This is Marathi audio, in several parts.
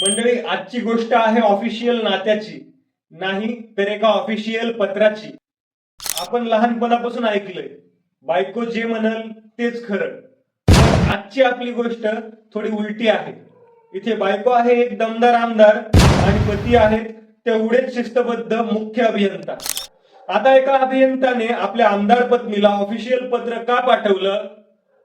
मंडळी आजची गोष्ट आहे ऑफिशियल नात्याची नाही तर एका ऑफिशियल पत्राची. आपण लहानपणापासून ऐकलंय. बायको जे म्हणाल तेच खरं. आजची आपली गोष्ट थोडी उलटी आहे. इथे बायको आहे एक दमदार आमदार आणि पती आहेत तेवढेच शिस्तबद्ध मुख्य अभियंता. आता एका अभियंताने आपल्या आमदार पत्नीला ऑफिशियल पत्र का पाठवलं?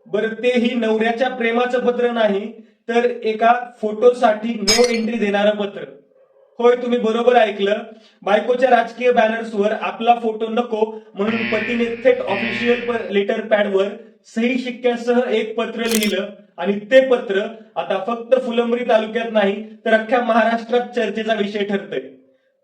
बरं तेही नवऱ्याच्या प्रेमाचं पत्र नाही तर एका फोटोसाठी नो एंट्री देणारं पत्र. होय तुम्ही बरोबर ऐकलं. बायकोच्या राजकीय बॅनर्सवर आपला फोटो नको म्हणून पतीने थेट ऑफिशियल लेटर पॅडवर सही शिक्क्यासह एक पत्र लिहिलं आणि ते पत्र आता फक्त फुलंबरी तालुक्यात नाही तर अख्ख्या महाराष्ट्रात चर्चेचा विषय ठरतोय.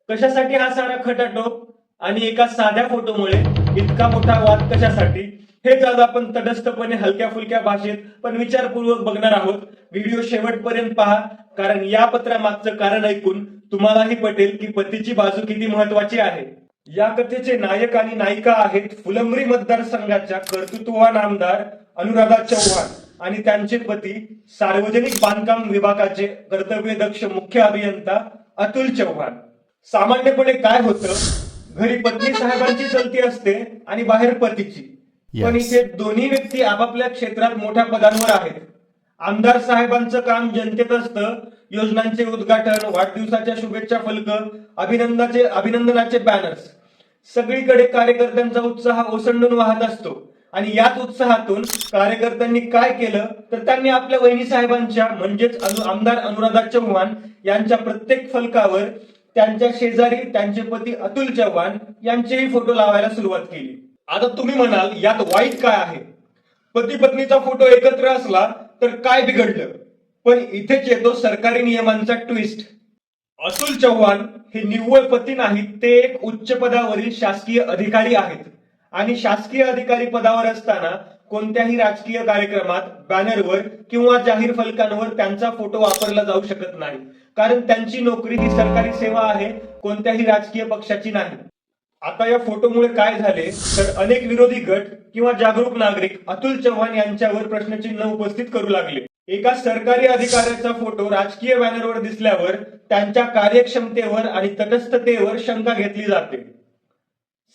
कशासाठी हा सारा खटाटोप आणि एका साध्या फोटोमुळे इतका मोठा वाद कशासाठी? हेच आज आपण तटस्थपणे हलक्या फुलक्या भाषेत पण विचारपूर्वक बघणार आहोत. व्हिडिओ शेवटपर्यंत पहा कारण या पत्रामागचं कारण ऐकून तुम्हालाही पटेल की पतीची बाजू किती महत्वाची आहे. या कथेचे नायक आणि नायिका आहेत फुलंब्री मतदारसंघाच्या कर्तृत्ववान आमदार अनुराधा चव्हाण आणि त्यांचे पती सार्वजनिक बांधकाम विभागाचे कर्तव्यदक्ष मुख्य अभियंता अतुल चव्हाण. सामान्यपणे काय होतं? घरी पत्नी साहेबांची चलती असते आणि बाहेर पतीची. पण. इथे दोन्ही व्यक्ती आपापल्या क्षेत्रात मोठ्या पदांवर आहेत. आमदार साहेबांचं काम जनतेत असतं. योजनांचे उद्घाटन वाढदिवसाच्या शुभेच्छा फलक अभिनंदाचे अभिनंदनाचे बॅनर्स सगळीकडे कार्यकर्त्यांचा उत्साह ओसंडून वाहत असतो. आणि याच उत्साहातून कार्यकर्त्यांनी काय केलं तर त्यांनी आपल्या वहिनी साहेबांच्या म्हणजेच अनु- आमदार अनुराधा चव्हाण यांच्या प्रत्येक फलकावर त्यांच्या शेजारी त्यांचे पती अतुल चव्हाण यांचेही फोटो लावायला सुरुवात केली. आता तुम्ही म्हणाल यात वाईट काय आहे? पती पत्नीचा फोटो एकत्र असला तर काय बिघडलं? पण इथेच येतो सरकारी नियमांचा ट्विस्ट अतुल चव्हाण हे निव्वळ पती नाहीत ते एक उच्च पदावरील शासकीय अधिकारी आहेत. आणि शासकीय अधिकारी पदावर असताना कोणत्याही राजकीय कार्यक्रमात बॅनरवर किंवा जाहीर फलकांवर त्यांचा फोटो वापरला जाऊ शकत नाही. कारण त्यांची नोकरी ही सरकारी सेवा आहे कोणत्याही राजकीय पक्षाची नाही. आता या फोटोमुळे काय झाले? तर अनेक विरोधी गट किंवा जागरूक नागरिक अतुल चव्हाण यांच्यावर प्रश्नचिन्ह उपस्थित करू लागले. एका सरकारी अधिकाऱ्याचा फोटो राजकीय बॅनरवर दिसल्यावर त्यांच्या कार्यक्षमतेवर आणि तटस्थतेवर शंका घेतली जाते.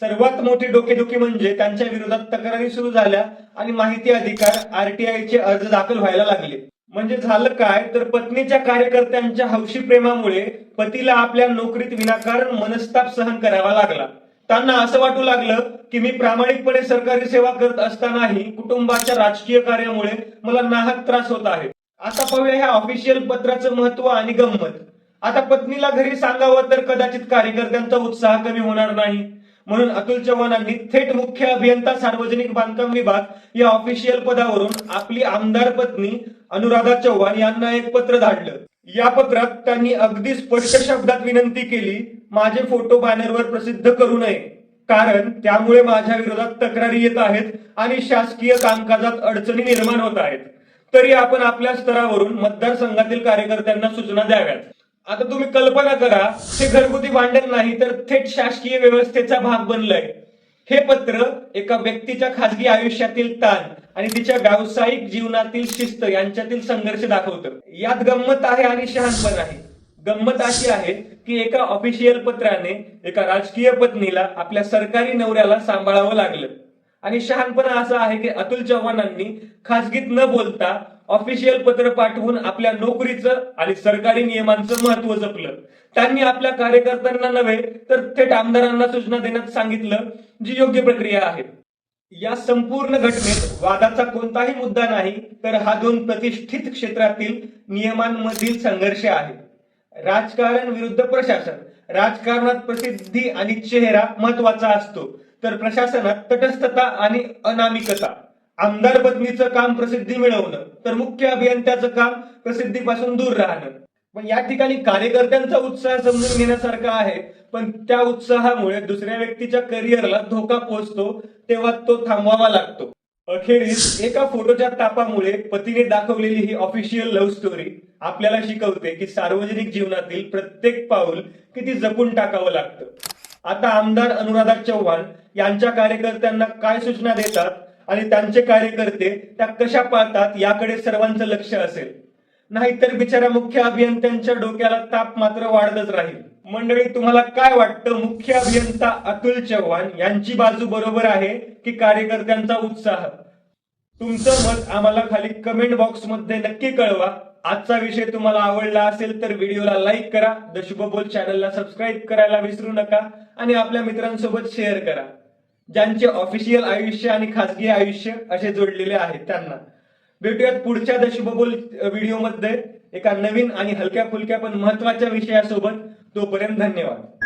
सर्वात मोठी डोकेदुखी म्हणजे त्यांच्या विरोधात तक्रारी सुरू झाल्या आणि माहिती अधिकार आरटीआयचे अर्ज दाखल व्हायला लागले. म्हणजे झालं काय? तर पत्नीच्या कार्यकर्त्यांच्या हौशी प्रेमामुळे पतीला आपल्या नोकरीत विनाकारण मनस्ताप सहन करावा लागला. त्यांना असं वाटू लागलं की मी प्रामाणिकपणे सरकारी सेवा करत असतानाही कुटुंबाच्या राजकीय कार्यामुळे मला नाहक त्रास होत आहे. आता पाहूया ह्या ऑफिशियल पत्राचं महत्त्व आणि गंमत. आता पत्नीला घरी सांगावं तर कदाचित कार्यकर्त्यांचा उत्साह कमी होणार नाही. म्हणून अतुल चव्हाणांनी थेट मुख्य अभियंता सार्वजनिक बांधकाम विभाग या ऑफिशियल पदावरून आपली आमदार पत्नी अनुराधा चव्हाण यांना एक पत्र धाडलं. या पत्रात त्यांनी अगदी स्पष्ट शब्दात विनंती केली माझे फोटो बॅनरवर प्रसिद्ध करू नये. कारण त्यामुळे माझ्या विरोधात तक्रारी येत आहेत आणि शासकीय कामकाजात अडचणी निर्माण होत आहेत. तरी आपण आपल्या स्तरावरून मतदारसंघातील कार्यकर्त्यांना सूचना द्याव्यात. आता तुम्ही कल्पना करा ते घरगुती भांडण नाही तर थेट शासकीय व्यवस्थेचा भाग बनलंय. हे पत्र एका व्यक्तीच्या खासगी आयुष्यातील ताण आणि तिच्या व्यावसायिक जीवनातील शिस्त यांच्यातील संघर्ष दाखवतं. यात गंमत आहे आणि शहाणपण आहे. गंमत अशी आहे की एका ऑफिशियल पत्राने एका राजकीय पत्नीला आपल्या सरकारी नवऱ्याला सांभाळावं लागलं. आणि शहाणपणा असा आहे की अतुल चव्हाणांनी खासगीत न बोलता ऑफिशियल पत्र पाठवून आपल्या नोकरीचं आणि सरकारी नियमांचं महत्त्व जपलं. त्यांनी आपल्या कार्यकर्त्यांना नव्हे तर थेट आमदारांना सूचना देण्यात सांगितलं जी योग्य प्रक्रिया आहे. या संपूर्ण घटनेत वादाचा कोणताही मुद्दा नाही तर हा दोन प्रतिष्ठित क्षेत्रातील नियमांमधील संघर्ष आहे. राजकारण विरुद्ध प्रशासन. राजकारणात प्रसिद्धी आणि चेहरा महत्त्वाचा असतो. तर प्रशासनात तटस्थता आणि अनामिकता. आमदार पत्नीचं काम प्रसिद्धी मिळवणं तर मुख्य अभियंत्याचं काम प्रसिद्धीपासून दूर राहणं. पण या ठिकाणी कार्यकर्त्यांचा उत्साह समजून घेण्यासारखा आहे पण त्या उत्साहामुळे दुसऱ्या व्यक्तीच्या करिअरला धोका पोहोचतो तेव्हा तो थांबवावा लागतो. अखेरीस एका फोटोच्या तापामुळे पतीने दाखवलेली ही ऑफिशियल लव्ह स्टोरी आपल्याला शिकवते की सार्वजनिक जीवनातील प्रत्येक पाऊल किती जपून टाकावं लागतं. आता आमदार अनुराधा चव्हाण यांच्या कार्यकर्त्यांना काय सूचना देतात आणि त्यांचे कार्यकर्ते त्या कशा पाळतात याकडे सर्वांचं लक्ष असेल. नाहीतर बिचारा मुख्य अभियंत्यांच्या डोक्याला ताप मात्र वाढतच राहील. मंडळी तुम्हाला काय वाटतं? मुख्य अभियंता अतुल चव्हाण यांची बाजू बरोबर आहे की कार्यकर्त्यांचा उत्साह? तुमचं मत आम्हाला खाली कमेंट बॉक्समध्ये नक्की कळवा. आजचा विषय तुम्हाला आवडला असेल तर व्हिडिओला लाईक करा. द शुभबोल चॅनलला सबस्क्राईब करायला विसरू नका आणि आपल्या मित्रांसोबत शेअर करा. ज्यांचे ऑफिशियल आयुष्य आणि खासगी आयुष्य असे जोडलेले आहेत त्यांना. भेटूयात पुढच्या द शुभबोल व्हिडिओमध्ये एका नवीन आणि हलक्या फुलक्या पण महत्त्वाच्या विषयासोबत तोपर्यंत धन्यवाद.